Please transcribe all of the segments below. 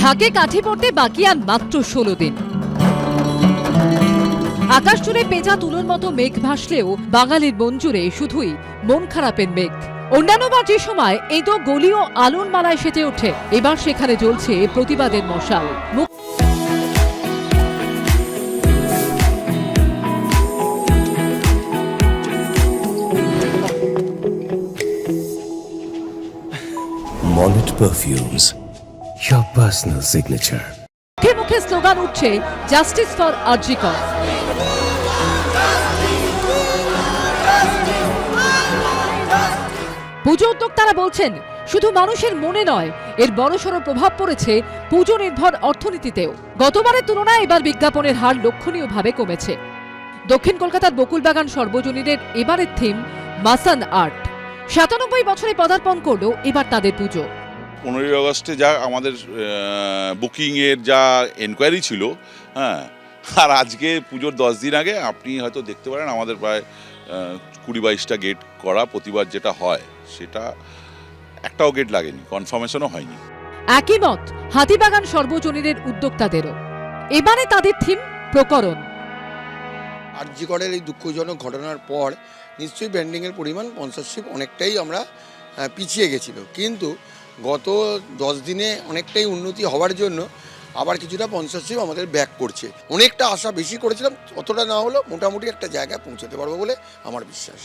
ঢাকে কাঠি পড়তে বাকি আর মাত্র ষোলো দিন। আকাশ জুড়ে পেঁচা তুলোর মতো মেঘ ভাসলেও বাঙালির মন জুড়ে শুধুই মন খারাপের মেঘ। অন্যান্যবার যে সময় এই তো গলি ও আলোর মালায় সেজে ওঠে এবার সেখানে জ্বলছে প্রতিবাদের মশাল। Mollet Perfumes, your personal signature. মুখে মুখে স্লোগান উঠছে জাস্টিস ফর আরজিকর পুজো উদ্যোক্তারা বলছেন, শুধু মানুষের মনে নয়, এর বড়সড় প্রভাব পড়েছে পুজো নির্ভর অর্থনীতিতেও। গতবারের তুলনায় এবার বিজ্ঞাপনের হার লক্ষণীয়ভাবে কমেছে। দক্ষিণ কলকাতার বকুলবাগান সর্বজনীনের এবারের থিম মাসান আর্ট। সাতানব্বই বছরে পদার্পণ করল এবার তাদের পুজো। পনেরোই আগস্টে যা আমাদের বুকিংয়ের যা এনকোয়ারি ছিল হ্যাঁ আর আজকে পুজোর দশ দিন আগে আপনি হয়তো দেখতে পারেন আমাদের প্রায় কুড়ি বাইশটা গেট করা প্রতিবার যেটা হয় সেটা একটাও গেট লাগেনি কনফার্মেশনও হয়নি। একই মত হাতিবাগান সর্বজনীনের উদ্যোক্তাদেরও। এবারে তাদের থিম প্রকরণ। আরজিকরের এই দুঃখজনক ঘটনার পর নিশ্চয়ই ব্যান্ডিংয়ের পরিমাণ স্পন্সরশিপ অনেকটাই আমরা পিছিয়ে গেছিল। কিন্তু গত দশ দিনে অনেকটাই উন্নতি হওয়ার জন্য আবার কিছুটা স্পন্সরশিপ আমাদের ব্যাক করছে। অনেকটা আশা বেশি করেছিলাম অতটা না হলেও মোটামুটি একটা জায়গায় পৌঁছাতে পারব বলে আমার বিশ্বাস।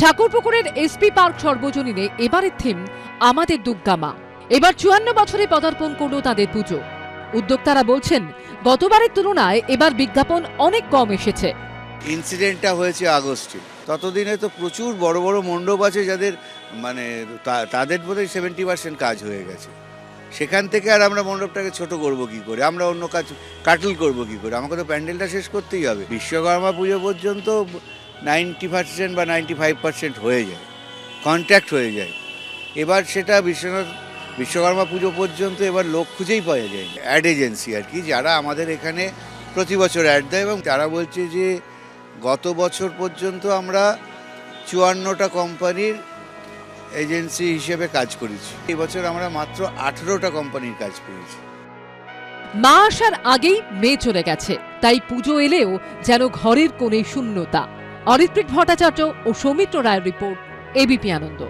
ঠাকুরপুকুরের এসপি পার্ক সর্বজনীনে এবারের থিম আমাদের দুর্গামা এবার চুয়ান্ন বছরে পদার্পণ করল তাদের পুজো। উদ্যোক্তারা বলছেন গতবারের তুলনায় এবার বিজ্ঞাপন অনেক কম এসেছে। ইনসিডেন্টটা হয়েছে আগস্টে। ততদিনে তো প্রচুর বড় বড় মণ্ডপ আছে যাদের মানে তাদের বোধহয় সেভেন্টি পার্সেন্ট কাজ হয়ে গেছে। সেখান থেকে আর আমরা মণ্ডপটাকে ছোট করব কি করে? আমরা অন্য কাজ, কাটল করব কি করে? আমাকে তো প্যান্ডেলটা শেষ করতেই হবে। বিশ্বকর্মা পুজো পর্যন্ত নাইনটি পার্সেন্ট বা নাইনটি ফাইভ পার্সেন্ট হয়ে যায়। কন্ট্যাক্ট হয়ে যায়। এবার সেটা বিশ্বনাথ, বিশ্বকর্মা পুজো পর্যন্ত এবার লোক খুঁজেই পাওয়া যায় অ্যাড এজেন্সি আর কি, যারা আমাদের এখানে প্রতি বছর অ্যাড দেয় এবং তারা বলছে যে গত বছর পর্যন্ত আমরা চুয়ান্নটা কোম্পানির এজেন্সি হিসেবে কাজ করেছি। এই বছর আমরা মাত্র আঠেরোটা কোম্পানির কাজ পেয়েছি মা আসার আগেই মেয়ে চলে গেছে তাই পুজো এলেও যেন ঘরের কোণে শূন্যতা। অরিত্রিক ভট্টাচার্য ও সৌমিত্র রায়ের রিপোর্ট এবিপি আনন্দ।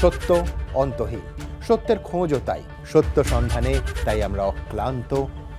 সত্য অন্তহীন সত্যের খোঁজও তাই সত্য সন্ধানে তাই আমরা অক্লান্ত